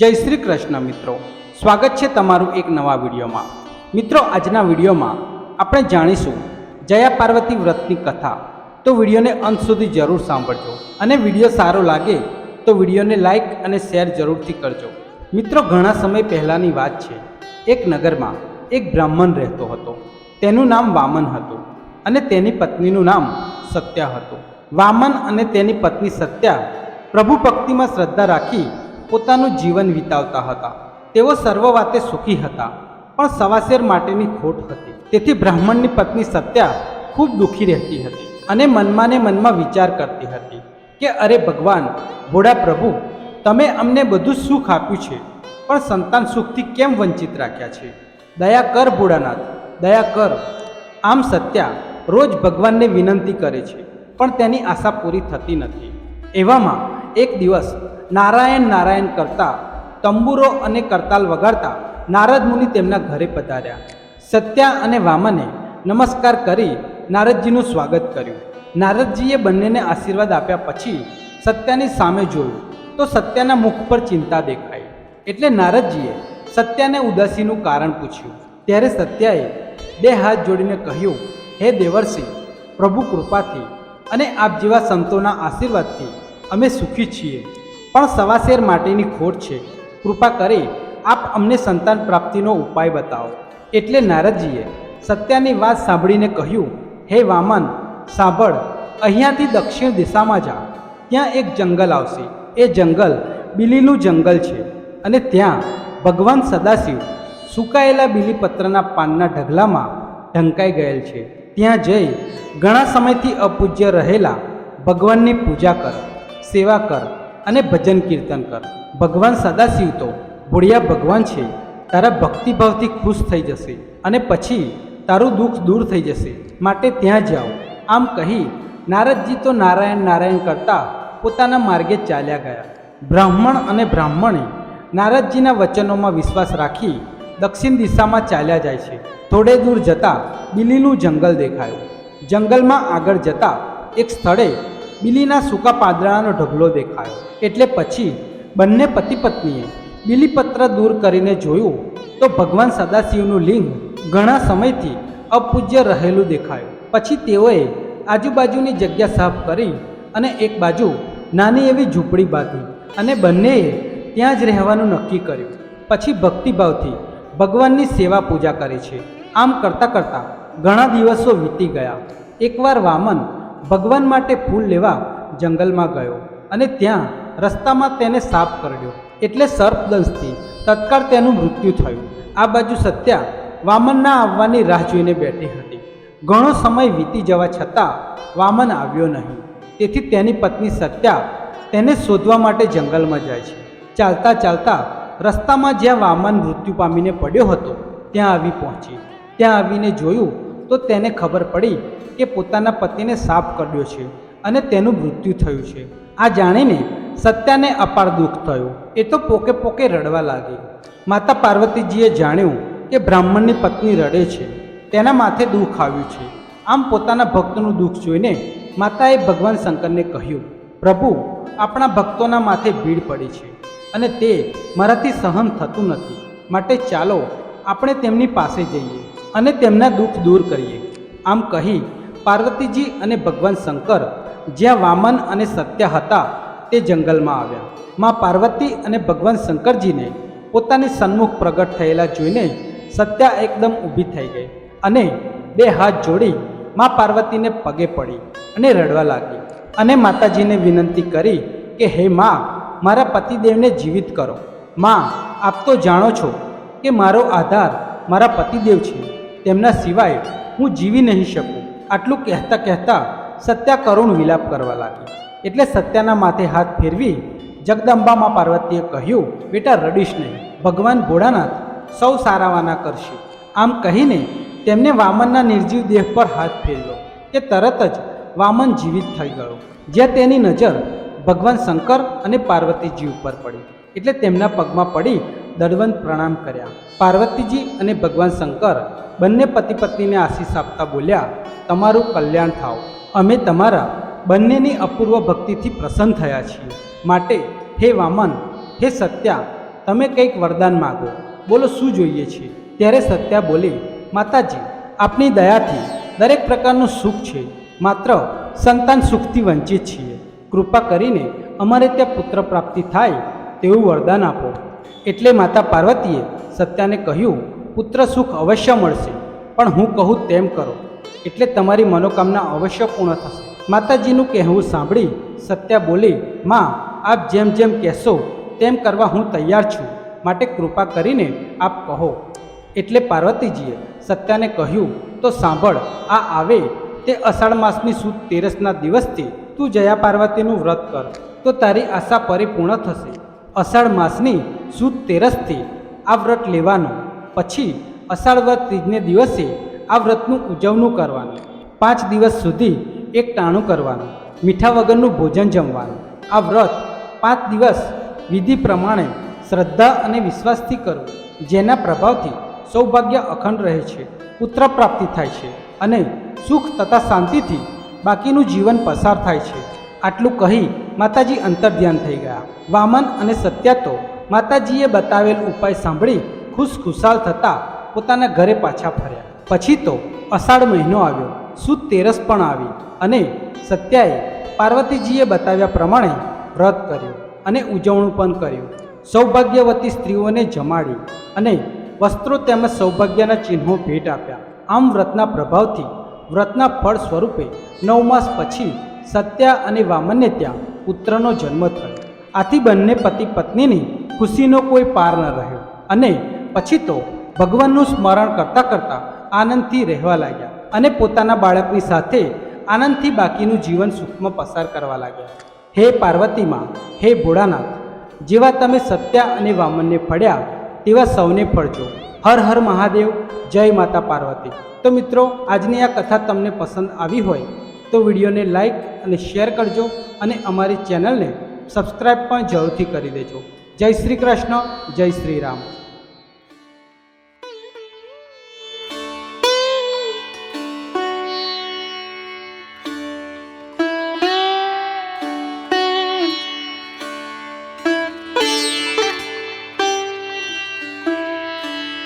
જય શ્રી કૃષ્ણ મિત્રો. સ્વાગત છે તમારું એક નવા વિડીયોમાં. મિત્રો, આજના વિડીયોમાં આપણે જાણીશું જયા પાર્વતી વ્રતની કથા. તો વિડીયોને અંત સુધી જરૂર સાંભળજો અને વીડિયો સારો લાગે તો વિડીયોને લાઈક અને શેર જરૂરથી કરજો. મિત્રો, ઘણા સમય પહેલાંની વાત છે. એક નગરમાં એક બ્રાહ્મણ રહેતો હતો. તેનું નામ વામન હતું અને તેની પત્નીનું નામ સત્યા હતું. વામન અને તેની પત્ની સત્યા પ્રભુ ભક્તિમાં શ્રદ્ધા રાખી પોતાનું જીવન વિતાવતા હતા. તેઓ સર્વ વાતે સુખી હતા, પણ સવાશેર માટેની ખોટ હતી. તેથી બ્રાહ્મણની પત્ની સત્યા ખૂબ દુઃખી રહેતી હતી અને મનમાં ને મનમાં વિચાર કરતી હતી કે, અરે ભગવાન, ભોળા પ્રભુ, તમે અમને બધું સુખ આપ્યું છે, પણ સંતાન સુખથી કેમ વંચિત રાખ્યા છે? દયા કર ભોળાનાથ, દયા કર. આમ સત્યા રોજ ભગવાનને વિનંતી કરે છે, પણ તેની આશા પૂરી થતી નથી. એવામાં એક દિવસ નારાયણ નારાયણ કરતા, તંબુરો અને કરતાલ વગાડતા, નારદ મુનિ તેમના ઘરે પધાર્યા. સત્યા અને વામને નમસ્કાર કરી નારદજીનું સ્વાગત કર્યું. નારદજીએ બંનેને આશીર્વાદ આપ્યા પછી સત્યાની સામે જોયું તો સત્યાના મુખ પર ચિંતા દેખાઈ. એટલે નારદજીએ સત્યાને ઉદાસીનું કારણ પૂછ્યું. ત્યારે સત્યાએ બે હાથ જોડીને કહ્યું, હે દેવર્ષિ, પ્રભુ કૃપાથી અને આપ જેવા સંતોના આશીર્વાદથી અમે સુખી છીએ. પણ સવાશેર માટેની ખોટ છે. કૃપા કરી આપ અમને સંતાન પ્રાપ્તિનો ઉપાય બતાવો. એટલે નારદજીએ સત્યાની વાત સાંભળીને કહ્યું, હે વામન, સાંભળ, અહીંયાથી દક્ષિણ દિશામાં જા. ત્યાં એક જંગલ આવશે. એ જંગલ બિલીનું જંગલ છે અને ત્યાં ભગવાન સદાશિવ સુકાયેલા બીલીપત્રના પાનના ઢગલામાં ઢંકાઈ ગયેલ છે. ત્યાં જઈ ઘણા સમયથી અપૂજ્ય રહેલા ભગવાનની પૂજા કર, સેવા કર અને ભજન કીર્તન કર. ભગવાન સદાશિવ તો ભોળિયા ભગવાન છે. તારા ભક્તિભાવથી ખુશ થઈ જશે અને પછી તારું દુઃખ દૂર થઈ જશે. માટે ત્યાં જાઓ. આમ કહી નારદજી તો નારાયણ નારાયણ કરતા પોતાના માર્ગે ચાલ્યા ગયા. બ્રાહ્મણ અને બ્રાહ્મણે નારદજીના વચનોમાં વિશ્વાસ રાખી દક્ષિણ દિશામાં ચાલ્યા જાય છે. થોડે દૂર જતાં બિલીનું જંગલ દેખાયું. જંગલમાં આગળ જતાં એક સ્થળે બિલીના સૂકા પાંદડાનો ઢગલો દેખાયો. એટલે પછી બંને પતિ પત્નીએ બિલીપત્ર દૂર કરીને જોયું તો ભગવાન સદાશિવનું લિંગ ઘણા સમયથી અપૂજ્ય રહેલું દેખાયું. પછી તેઓએ આજુબાજુની જગ્યા સાફ કરી અને એક બાજુ નાની એવી ઝૂંપડી બાંધી અને બંનેએ ત્યાં જ રહેવાનું નક્કી કર્યું. પછી ભક્તિભાવથી ભગવાનની સેવા પૂજા કરે છે. આમ કરતાં કરતાં ઘણા દિવસો વીતી ગયા. એકવાર વામન ભગવાન માટે ફૂલ લેવા જંગલમાં ગયો અને ત્યાં રસ્તામાં તેને સાપ કરડ્યો. એટલે સર્પદંશથી તત્કાળ તેનું મૃત્યુ થયું. આ બાજુ સત્યા વામનના આવવાની રાહ જોઈને બેઠી હતી. ઘણો સમય વીતી જવા છતાં વામન આવ્યો નહીં. તેથી તેની પત્ની સત્યા તેને શોધવા માટે જંગલમાં જાય છે. ચાલતા ચાલતા રસ્તામાં જ્યાં વામન મૃત્યુ પામીને પડ્યો હતો, ત્યાં આવી પહોંચી. ત્યાં આવીને જોયું તો તેને ખબર પડી કે પોતાના પતિને સાપ કર્યો છે અને તેનું મૃત્યુ થયું છે. આ જાણીને સત્યાને અપાર દુઃખ થયું. એ તો પોકે પોકે રડવા લાગી. માતા પાર્વતીજીએ જાણ્યું કે બ્રાહ્મણની પત્ની રડે છે. તેના માથે દુઃખ આવ્યું છે. આમ પોતાના ભક્તનું દુઃખ જોઈને માતાએ ભગવાન શંકરને કહ્યું, પ્રભુ, આપણા ભક્તોના માથે ભીડ પડી છે અને તે મારાથી સહન થતું નથી. માટે ચાલો, આપણે તેમની પાસે જઈએ. અને તેમના દુઃખ દૂર કરીએ. આમ કહી પાર્વતીજી અને ભગવાન શંકર જ્યાં વામન અને સત્ય હતા તે જંગલમાં આવ્યા. માં પાર્વતી અને ભગવાન શંકરજીને પોતાની સન્મુખ પ્રગટ થયેલા જોઈને સત્યા એકદમ ઊભી થઈ ગઈ અને બે હાથ જોડી માં પાર્વતીને પગે પડી અને રડવા લાગી. અને માતાજીને વિનંતી કરી કે, હે માં, મારા પતિદેવને જીવિત કરો. માં, આપ તો જાણો છો કે મારો આધાર મારા પતિદેવ છે. તેમના સિવાય હું જીવી નહીં શકું. આટલું કહેતા કહેતા સત્યા કરુણ વિલાપ કરવા લાગી એટલે સત્યાના માથે હાથ ફેરવી જગદંબામાં પાર્વતીએ કહ્યું, બેટા, રડીશ નહીં. ભગવાન ભોળાનાથ સૌ સારાવાના કરશે. આમ કહીને તેમને વામનના નિર્જીવ દેહ પર હાથ ફેરવ્યો કે તરત જ વામન જીવિત થઈ ગયો. જ્યાં તેની નજર ભગવાન શંકર અને પાર્વતીજી ઉપર પડી. એટલે તેમના પગમાં પડી દડવંત પ્રણામ કર્યા. પાર્વતીજી અને ભગવાન શંકર બંને પતિ પત્નીને આશીષ આપતા બોલ્યા, તમારું કલ્યાણ થાવ. અમે તમારા બંનેની અપૂર્વ ભક્તિથી પ્રસન્ન થયા છીએ. માટે હે વામન, હે સત્યા, તમે કંઈક વરદાન માગો. બોલો, શું જોઈએ છે? ત્યારે સત્યા બોલી, માતાજી, આપની દયાથી દરેક પ્રકારનું સુખ છે. માત્ર સંતાન સુખથી વંચિત છીએ. કૃપા કરીને અમારે ત્યાં પુત્ર પ્રાપ્તિ થાય તેવું વરદાન આપો. એટલે માતા પાર્વતીએ સત્યાને કહ્યું, પુત્ર સુખ અવશ્ય મળશે, પણ હું કહું તેમ કરો, એટલે તમારી મનોકામના અવશ્ય પૂર્ણ થશે. માતાજીનું કહેવું સાંભળી સત્યા બોલી, માં, આપ જેમ જેમ કહેશો, તેમ કરવા હું તૈયાર છું, માટે કૃપા કરીને આપ કહો. એટલે પાર્વતીજીએ સત્યાને કહ્યું, તો સાંભળ, આ આવે તે અષાઢ માસની સુદ તેરસના દિવસથી તું જયા પાર્વતીનું વ્રત કર, તો તારી આશા પરિપૂર્ણ થશે. અષાઢ માસની સુદ તેરસથી આ વ્રત લેવાનું. પછી અષાઢ વ્રત ત્રીજને દિવસે આ વ્રતનું ઉજવણું કરવાનું. પાંચ દિવસ સુધી એક ટાણું કરવાનું. મીઠા વગરનું ભોજન જમવાનું. આ વ્રત પાંચ દિવસ વિધિ પ્રમાણે શ્રદ્ધા અને વિશ્વાસથી કરવું, જેના પ્રભાવથી સૌભાગ્ય અખંડ રહે છે, પુત્ર પ્રાપ્તિ થાય છે અને સુખ તથા શાંતિથી બાકીનું જીવન પસાર થાય છે. આટલું કહી માતાજી અંતર ધ્યાન થઈ ગયા. વામન અને સત્યા તો માતાજીએ બતાવેલ ઉપાય સાંભળી ખુશ ખુશાલ થતાં પોતાના ઘરે પાછા ફર્યા. પછી તો અષાઢ મહિનો આવ્યો. સુદ તેરસ પણ આવી અને સત્યાએ પાર્વતીજીએ બતાવ્યા પ્રમાણે વ્રત કર્યું અને ઉજવણું પણ કર્યું. સૌભાગ્યવતી સ્ત્રીઓને જમાડી અને વસ્ત્રો તેમજ સૌભાગ્યના ચિહ્નો ભેટ આપ્યા. આમ વ્રતના પ્રભાવથી વ્રતના ફળ સ્વરૂપે નવ માસ પછી સત્યા અને વામનને ત્યાં પુત્રનો જન્મ થયો. આથી બંને પતિ પત્નીની ખુશીનો કોઈ પાર ન રહ્યો. અને પછી તો ભગવાનનું સ્મરણ કરતાં કરતાં આનંદથી રહેવા લાગ્યા અને પોતાના બાળકની સાથે આનંદથી બાકીનું જીવન સુખમાં પસાર કરવા લાગ્યા. હે પાર્વતીમાં, હે ભોળાનાથ, જેવા તમે સત્યા અને વામનને ફળ્યા, તેવા સૌને ફળજો. હર હર મહાદેવ, જય માતા પાર્વતી. તો મિત્રો, આજની આ કથા તમને પસંદ આવી હોય તો વિડીયોને લાઈક અને શેર કરજો અને અમારી ચેનલને સબસ્ક્રાઈબ પણ જરૂરથી કરી દેજો. જય શ્રી કૃષ્ણ જય શ્રી રામ.